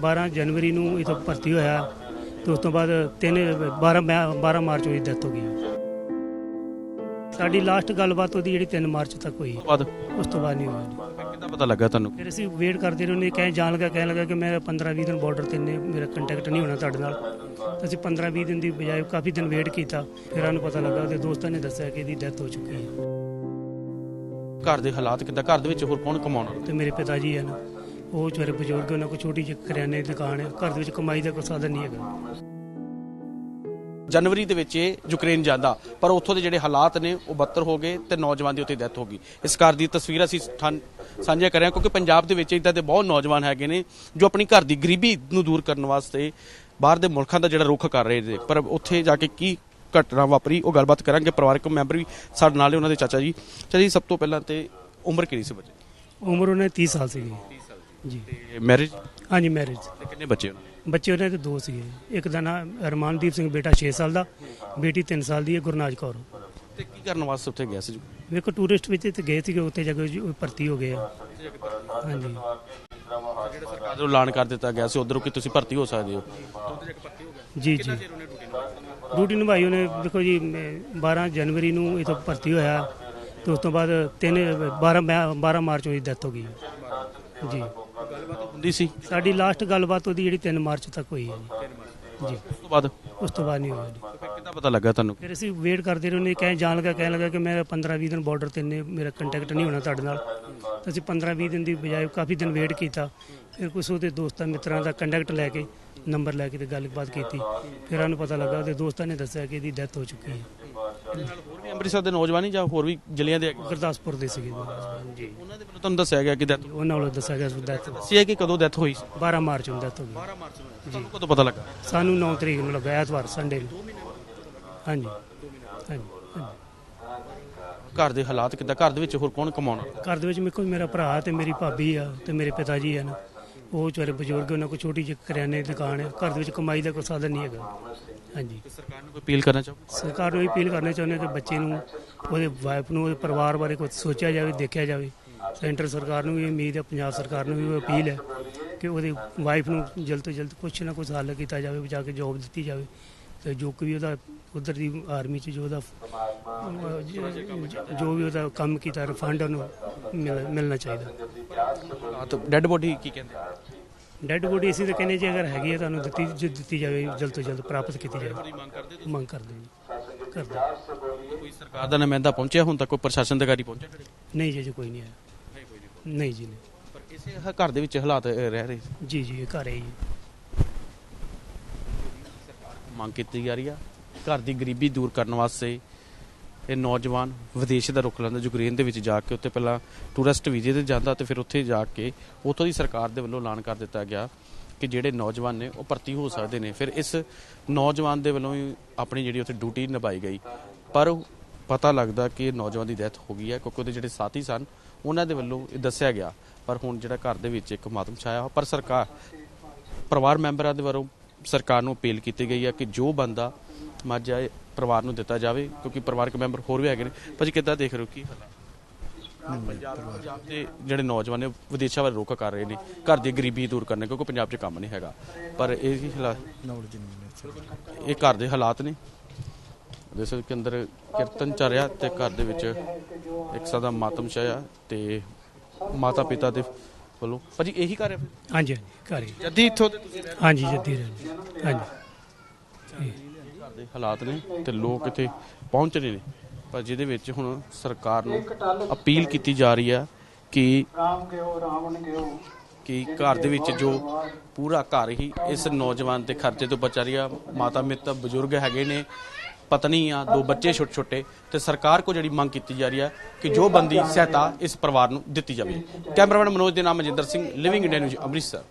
12 ਜਨਵਰੀ ਨੂੰ ਇਥੋਂ ਭਰਤੀ ਹੋਇਆ ਤੇ ਉਸ ਤੋਂ ਬਾਅਦ 3 12 ਮੈ- 12 ਮਾਰਚ ਉਹਦੀ ਡੈਥ ਹੋ ਗਈ। ਸਾਡੀ ਲਾਸਟ ਗੱਲਬਾਤ ਉਹਦੀ ਜਿਹੜੀ 3 ਮਾਰਚ ਤੱਕ ਹੋਈ। ਬਾਅਦ? ਉਸ ਤੋਂ ਬਾਅਦ ਨਹੀਂ ਹੋਈ। ਕਿੱਦਾਂ ਪਤਾ ਲੱਗਾ ਤੁਹਾਨੂੰ? ਫਿਰ ਅਸੀਂ ਵੇਟ ਕਰਦੇ ਰਹੇ ਉਹਨੇ ਕਹਿ ਜਾਣ ਲੱਗਾ ਕਹਿਣ ਲੱਗਾ ਕਿ ਮੈਂ 15 20 ਦਿਨ ਬਾਰਡਰ ਤੇ ਨੇ ਮੇਰਾ ਕੰਟੈਕਟ ਨਹੀਂ ਹੋਣਾ ਤੁਹਾਡੇ ਨਾਲ। ਤਾਂ ਅਸੀਂ 15 20 ਦਿਨ ਦੀ ਬਜਾਏ ਕਾਫੀ ਦਿਨ ਵੇਟ ਕੀਤਾ। ਫਿਰ ਸਾਨੂੰ ਪਤਾ ਲੱਗਾ ਉਹਦੇ ਦੋਸਤਾਂ ਨੇ ਦੱਸਿਆ ਕਿ ਇਹਦੀ ਡੈਥ ਹੋ ਚੁੱਕੀ ਹੈ। ਘਰ ਦੇ ਹਾਲਾਤ ਕਿੱਦਾਂ? ਘਰ ਦੇ ਵਿੱਚ ਹੋਰ ਕੌਣ ਕਮਾਉਣਾ ਤੇ ਮੇਰੇ ਪਿਤਾ ਜੀ ਹਨ ਉਹ ਵਿਚਾਰੇ ਬਜ਼ੁਰਗ ਉਹਨਾਂ ਕੋਲ ਛੋਟੀ ਜਿਹੀ ਕਰਿਆਨੇ ਦੀ ਦੁਕਾਨ ਹੈ ਘਰ ਦੇ ਵਿੱਚ ਕਮਾਈ ਦਾ ਕੋਈ ਸਾਧਨ ਨਹੀਂ ਹੈਗਾ। ਜਨਵਰੀ ਦੇ ਵਿੱਚ ਇਹ ਯੂਕਰੇਨ ਜਾਂਦਾ ਪਰ ਉੱਥੋਂ ਦੇ ਜਿਹੜੇ ਹਾਲਾਤ ਨੇ ਉਹ ਬੱਤਰ ਹੋ ਗਏ ਤੇ ਨੌਜਵਾਨ ਦੀ ਉੱਥੇ ਡੈਥ ਹੋ ਗਈ। ਇਸ ਘਰ ਦੀ ਤਸਵੀਰ ਅਸੀਂ ਸਾਂਝਾ ਕਰ ਰਹੇ ਹਾਂ ਕਿਉਂਕਿ ਪੰਜਾਬ ਦੇ ਵਿੱਚ ਇਦਾਂ ਦੇ ਬਹੁਤ ਨੌਜਵਾਨ ਹੈਗੇ ਨੇ ਜੋ ਆਪਣੀ ਘਰ ਦੀ ਗਰੀਬੀ ਨੂੰ ਦੂਰ ਕਰਨ ਵਾਸਤੇ ਬਾਹਰ ਦੇ ਮੁਲਕਾਂ ਦਾ ਜਿਹੜਾ ਰੁੱਖ ਕਰ ਰਹੇ ਨੇ। ਪਰ ਉੱਥੇ ਜਾ ਕੇ ਕੀ ਘਟਨਾ ਵਾਪਰੀ ਉਹ ਗੱਲਬਾਤ ਕਰਾਂਗੇ। ਪਰਿਵਾਰਕ ਮੈਂਬਰ ਵੀ ਸਾਡੇ ਨਾਲ ਨੇ ਉਹਨਾਂ ਦੇ ਚਾਚਾ ਜੀ। ਚਾਚਾ ਜੀ ਸਭ ਤੋਂ ਪਹਿਲਾਂ ਤੇ ਉਮਰ ਕਿੰਨੀ ਸੀ ਬੱਚੇ ਉਮਰ ਉਹਨਾਂ ਦੀ 30 ਸਾਲ ਸੀਗੀ। ਜੀ। ਤੇ ਮੈਰਿਜ ਹਾਂਜੀ ਮੈਰਿਜ ਤੇ ਕਿੰਨੇ ਬੱਚੇ ਉਹਨਾਂ ਦੇ? ਬੱਚੇ ਉਹਨਾਂ ਦੇ ਦੋ ਸੀਗੇ। ਇੱਕ ਦਾ ਨਾਮ ਅਰਮਾਨਦੀਪ ਸਿੰਘ ਬੇਟਾ 6 ਸਾਲ ਦਾ। ਬੇਟੀ 3 ਸਾਲ ਦੀ ਹੈ ਗੁਰਨਾਜ ਕੌਰ। ਤੇ ਕੀ ਕਰਨ ਵਾਸਤੇ ਉੱਥੇ ਗਿਆ ਸੀ ਜੀ? ਵੇਖੋ ਟੂਰਿਸਟ ਵਿੱਚ ਤੇ ਗਏ ਸੀਗੇ ਉੱਥੇ ਜਾ ਕੇ ਜੀ ਉਹ ਭਰਤੀ ਹੋ ਗਏ ਆ। ਹਾਂਜੀ। ਜਿਹੜਾ ਸਰਕਾਰ ਵੱਲੋਂ ਐਲਾਨ ਕਰ ਦਿੱਤਾ ਗਿਆ ਸੀ ਉਧਰੋਂ ਕਿ ਤੁਸੀਂ ਭਰਤੀ ਹੋ ਸਕਦੇ ਹੋ? ਜੀ ਜੀ ਡਿਊਟੀ ਨਿਭਾਈ? ਉਹਨੇ ਦੇਖੋ ਜੀ ਮੈਂ 12 ਜਨਵਰੀ ਨੂੰ ਇਥੋਂ ਭਰਤੀ ਹੋਇਆ ਤੇ ਉਸ ਤੋਂ ਬਾਅਦ 3 12 ਮੈ- 12 ਮਾਰਚ ਉਹਦੀ ਡੈਥ ਹੋ ਗਈ। ਜੀ। ਗੱਲਬਾਤ ਹੁੰਦੀ ਸੀ? ਸਾਡੀ ਲਾਸਟ ਗੱਲਬਾਤ ਉਹਦੀ ਜਿਹੜੀ 3 ਮਾਰਚ ਤੱਕ ਹੋਈ ਹੈ। ਜੀ। ਉਸ ਤੋਂ ਬਾਅਦ? ਉਸ ਤੋਂ ਬਾਅਦ ਨਹੀਂ ਹੋਈ ਜੀ। ਫਿਰ ਕਿੱਦਾਂ ਪਤਾ ਲੱਗਾ ਤੁਹਾਨੂੰ? ਫਿਰ ਅਸੀਂ ਵੇਟ ਕਰਦੇ ਰਹੇ ਉਹਨੇ ਕਹਿ ਜਾਣ ਲੱਗਾ ਕਹਿਣ ਲੱਗਾ ਕਿ ਮੈਂ 15 20 ਦਿਨ ਬਾਰਡਰ ਤੇ ਨੇ ਮੇਰਾ ਕੰਟੈਕਟ ਨਹੀਂ ਹੋਣਾ ਤੁਹਾਡੇ ਨਾਲ। ਤਾਂ ਅਸੀਂ 15 20 ਦਿਨ ਦੀ ਬਜਾਏ ਕਾਫੀ ਦਿਨ ਵੇਟ ਕੀਤਾ। ਫਿਰ ਕੁਝ ਉਹਦੇ ਦੋਸਤਾਂ ਮਿੱਤਰਾਂ ਦਾ ਕੰਟੈਕਟ ਲੈ ਕੇ ਨੰਬਰ ਲੈ ਕੇ ਤੇ ਗੱਲਬਾਤ ਕੀਤੀ। ਫਿਰ ਸਾਨੂੰ ਪਤਾ ਲੱਗਾ ਉਹਦੇ ਦੋਸਤਾਂ ਨੇ ਦੱਸਿਆ ਕਿ ਇਹਦੀ ਡੈਥ ਹੋ ਚੁੱਕੀ ਹੈ। ਇਹਦੇ ਨਾਲ ਹੋਰ ਵੀ ਅੰਮ੍ਰਿਤਸਰ ਦੇ ਨੌਜਵਾਨ ਹੀ ਜਾਂ ਹੋਰ ਵੀ ਜ਼ਿਲ੍ਹਿਆਂ ਦੇ ਹੈਗੇ? ਗੁਰਦਾਸਪੁਰ ਦੇ ਸੀਗੇ? ਜੀ ਉਹਨਾਂ ਦੇ ਵੱਲੋਂ ਤੁਹਾਨੂੰ ਦੱਸਿਆ ਗਿਆ ਕਿ ਡੈਥ ਉਹਨਾਂ ਵੱਲੋਂ ਦੱਸਿਆ ਗਿਆ ਡੈਥ ਸੀ ਹੈ ਕਿ ਕਦੋਂ ਡੈਥ ਹੋਈ ਸੀ? 12 ਮਾਰਚ ਨੂੰ ਡੈਥ ਹੋ ਗਈ। 12 ਮਾਰਚ ਨੂੰ ਤੁਹਾਨੂੰ ਕਦੋਂ ਪਤਾ ਲੱਗਾ? ਸਾਨੂੰ 9 ਤਰੀਕ ਨੂੰ ਲੱਗਾ ਐਤਵਾਰ ਸੰਡੇ ਨੂੰ। ਹਾਂਜੀ। ਹਾਂਜੀ ਹਾਂਜੀ। ਘਰ ਦੇ ਹਾਲਾਤ ਕਿੱਦਾਂ? ਘਰ ਦੇ ਵਿੱਚ ਹੋਰ ਕੌਣ ਕਮਾਉਣਾ ਘਰ ਦੇ ਵਿੱਚ ਮੇਰੇ ਕੋਲ ਮੇਰਾ ਭਰਾ ਤੇ ਮੇਰੀ ਭਾਬੀ ਆ ਤੇ ਮੇਰੇ ਪਿਤਾ ਜੀ ਹਨ ਉਹ ਵਿਚਾਰੇ ਬਜ਼ੁਰਗ ਉਹਨਾਂ ਕੋਲ ਛੋਟੀ ਜਿਹੀ ਕਰਿਆਨੇ ਦੀ ਦੁਕਾਨ ਹੈ। ਘਰ ਦੇ ਵਿੱਚ ਕਮਾਈ ਦਾ ਕੋਈ ਸਾਧਨ ਨਹੀਂ ਹੈਗਾ। ਹਾਂਜੀ। ਸਰਕਾਰ ਨੂੰ ਕੋਈ ਅਪੀਲ ਕਰਨਾ ਚਾਹੋ? ਸਰਕਾਰ ਨੂੰ ਅਪੀਲ ਕਰਨਾ ਚਾਹੁੰਦੇ ਕਿ ਬੱਚੇ ਨੂੰ ਉਹਦੇ ਵਾਈਫ ਨੂੰ ਉਹਦੇ ਪਰਿਵਾਰ ਬਾਰੇ ਕੁਝ ਸੋਚਿਆ ਜਾਵੇ ਦੇਖਿਆ ਜਾਵੇ। ਸੈਂਟਰ ਸਰਕਾਰ ਨੂੰ ਵੀ ਉਮੀਦ ਹੈ ਪੰਜਾਬ ਸਰਕਾਰ ਨੂੰ ਵੀ ਅਪੀਲ ਹੈ ਕਿ ਉਹਦੀ ਵਾਈਫ ਨੂੰ ਜਲਦ ਤੋਂ ਜਲਦ ਕੁਛ ਨਾ ਕੁਛ ਹੱਲ ਕੀਤਾ ਜਾਵੇ ਬਚਾ ਕੇ ਜੋਬ ਦਿੱਤੀ ਜਾਵੇ। ਤੇ ਜੋ ਕੋਈ ਉਹਦਾ ਉਧਰ ਦੀ ਆਰਮੀ ਚ ਜੋ ਉਹਦਾ ਜ- ਜੋ ਵੀ ਉਹਦਾ ਕੰਮ ਕੀਤਾ ਰਿਫੰਡ ਉਹਨੂੰ ਮਿਲ- ਮਿਲਣਾ ਚਾਹੀਦਾ। ਤਾਂ ਡੈੱਡ ਬੋਡੀ ਕੀ ਕਹਿੰਦੇ ਆ? ਡੈੱਡ ਬੋਡੀ ਅਸੀਂ ਤਾਂ ਕਹਿੰਦੇ ਜੀ ਅਗਰ ਹੈਗੀ ਹੈ ਤੁਹਾਨੂੰ ਦਿੱਤੀ ਜ- ਦਿੱਤੀ ਜਾਵੇ ਜਲਦ ਤੋਂ ਜਲਦ ਪ੍ਰਾਪਤ ਕੀਤੀ ਜਾਵੇ। ਮੰਗ ਕਰਦੇ ਮੰਗ ਕਰਦੇ ਜੀ। ਕਰਦੇ। ਕੋਈ ਸਰਕਾਰ ਦਾ ਨੁਮਾਇੰਦਾ ਪਹੁੰਚਿਆ ਹੁਣ ਤੱਕ? ਕੋਈ ਪ੍ਰਸ਼ਾਸਨ ਅਧਿਕਾਰੀ ਪਹੁੰਚਿਆ ਘਰੇ? ਨਹੀਂ ਜੀ ਜੀ ਕੋਈ ਨਹੀਂ ਆਇਆ। ਨਹੀਂ ਜੀ ਨਹੀਂ। ਪਰ ਇਸੇ ਹ- ਘਰ ਦੇ ਵਿੱਚ ਹਾਲਾਤ ਅ, ਰਹਿ ਰਹੇ ਜੀ ਜੀ ਇਹ ਘਰ ਹੈ ਜੀ। ਮੰਗ ਕੀਤੀ ਜਾ ਰਹੀ ਆ। ਘਰ ਦੀ ਗਰੀਬੀ ਦੂਰ ਕਰਨ ਵਾਸਤੇ ਇਹ ਨੌਜਵਾਨ ਵਿਦੇਸ਼ ਦਾ ਰੁਖ ਲੈਂਦਾ, ਯੂਕਰੇਨ ਦੇ ਵਿੱਚ ਜਾ ਕੇ, ਉੱਥੇ ਪਹਿਲਾਂ ਟੂਰਿਸਟ ਵੀਜ਼ੇ ਤੇ ਜਾਂਦਾ ਤੇ ਫਿਰ ਉੱਥੇ ਜਾ ਕੇ ਉੱਥੋਂ ਦੀ ਸਰਕਾਰ ਦੇ ਵੱਲੋਂ ਐਲਾਨ ਕਰ ਦਿੱਤਾ ਗਿਆ ਕਿ ਜਿਹੜੇ ਨੌਜਵਾਨ ਨੇ ਉਹ ਭਰਤੀ ਹੋ ਸਕਦੇ ਨੇ। ਫਿਰ ਇਸ ਨੌਜਵਾਨ ਦੇ ਵੱਲੋਂ ਹੀ ਆਪਣੀ ਜਿਹੜੀ ਉੱਥੇ ਡਿਊਟੀ ਨਿਭਾਈ ਗਈ। ਪਰ ਪਤਾ ਲੱਗਦਾ ਕਿ ਨੌਜਵਾਨ ਦੀ ਡੈਥ ਹੋ ਗਈ ਹੈ, ਕਿਉਂਕਿ ਉਹਦੇ ਜਿਹੜੇ ਸਾਥੀ ਸਨ, ਉਹਨਾਂ ਦੇ ਵੱਲੋਂ ਇਹ ਦੱਸਿਆ ਗਿਆ। ਪਰ ਹੁਣ ਜਿਹੜਾ ਘਰ ਦੇ ਵਿੱਚ ਇੱਕ ਮਾਤਮ ਛਾਇਆ ਪਰ ਸਰਕਾਰ, ਪਰਿਵਾਰ ਮੈਂਬਰਾਂ ਦੇ ਵੱਲੋਂ ਸਰਕਾਰ ਨੂੰ ਅਪੀਲ ਕੀਤੀ ਗਈ ਹੈ ਕਿ ਜੋ ਬੰਦਾ ਮਾਝਾ ਪਰਿਵਾਰ ਨੂੰ ਦਿੱਤਾ ਜਾਵੇ ਕਿਉਂਕਿ ਪਰਿਵਾਰਕ ਮੈਂਬਰ ਹੋਰ ਵੀ ਹੈਗੇ ਨੇ। ਭਾਜੀ ਕਿੱਦਾਂ ਦੇਖ ਰਹੇ ਹੋ? ਕੀ ਪੰਜਾਬ ਦੇ ਜਿਹੜੇ ਨੌਜਵਾਨ ਨੇ ਵਿਦੇਸ਼ਾਂ ਵੱਲ ਰੁਖ ਕਰ ਰਹੇ ਨੇ। ਘਰ ਦੀ ਗਰੀਬੀ ਦੂਰ ਕਰਨੇ ਕਿਉਂਕਿ ਪੰਜਾਬ 'ਚ ਕੰਮ ਨਹੀਂ ਹੈਗਾ। ਪਰ ਇਹ ਹੀ ਹਾਲਾਤ ਇਹ ਘਰ ਦੇ ਹਾਲਾਤ ਨੇ। ਜਿਸ ਦੇ ਅੰਦਰ ਕੀਰਤਨ ਚੱਲ ਰਿਹਾ ਤੇ ਘਰ ਦੇ ਵਿੱਚ ਇੱਕ ਸਦਾ ਮਾਤਮ ਛਾਇਆ ਤੇ ਮਾਤਾ ਪਿਤਾ ਦੇ ਵੱਲੋਂ। ਭਾਜੀ ਇਹੀ ਘਰ ਹੈ? ਹਾਂਜੀ ਹਾਂਜੀ ਘਰ ਹੀ ਜੱਦੀ ਇੱਥੋਂ ਦੇ ਤੁਸੀਂ ਹਾਂਜੀ ਜੱਦੀ ਰਹਿ ਹਾਂਜੀ। ਘਰ ਦੇ ਹਾਲਾਤ ਨੇ ਤੇ ਲੋਕ ਇੱਥੇ ਪਹੁੰਚ ਰਹੇ ਨੇ। ਪਰ ਜਿਹਦੇ ਵਿੱਚ ਹੁਣ ਸਰਕਾਰ ਨੂੰ ਅਪੀਲ ਕੀਤੀ ਜਾ ਰਹੀ ਹੈ ਕਿ ਰਾਮ ਗਿਓ ਰਾਵਣ ਗਿਓ ਕਿ ਘਰ ਦੇ ਵਿੱਚ ਜੋ ਪੂਰਾ ਘਰ ਹੀ ਇਸ ਨੌਜਵਾਨ ਦੇ ਖਰਚੇ ਤੋਂ ਬਚਾ ਰਹੀ। ਮਾਤਾ ਮਿੱਤ ਬਜ਼ੁਰਗ ਹੈਗੇ ਨੇ ਪਤਨੀ ਆ ਦੋ ਬੱਚੇ ਛੋਟੇ ਛੋਟੇ ਤੇ ਸਰਕਾਰ ਕੋ ਜਿਹੜੀ ਮੰਗ ਕੀਤੀ ਜਾ ਰਹੀ ਹੈ ਕਿ ਜੋ ਬੰਦੀ ਸਹਾਇਤਾ ਇਸ ਪਰਿਵਾਰ ਨੂੰ ਦਿੱਤੀ ਜਾਵੇ। ਕੈਮਰਾਮੈਨ ਮਨੋਜ ਦੇ ਨਾਮ Manjinder Singh living India news Amritsar.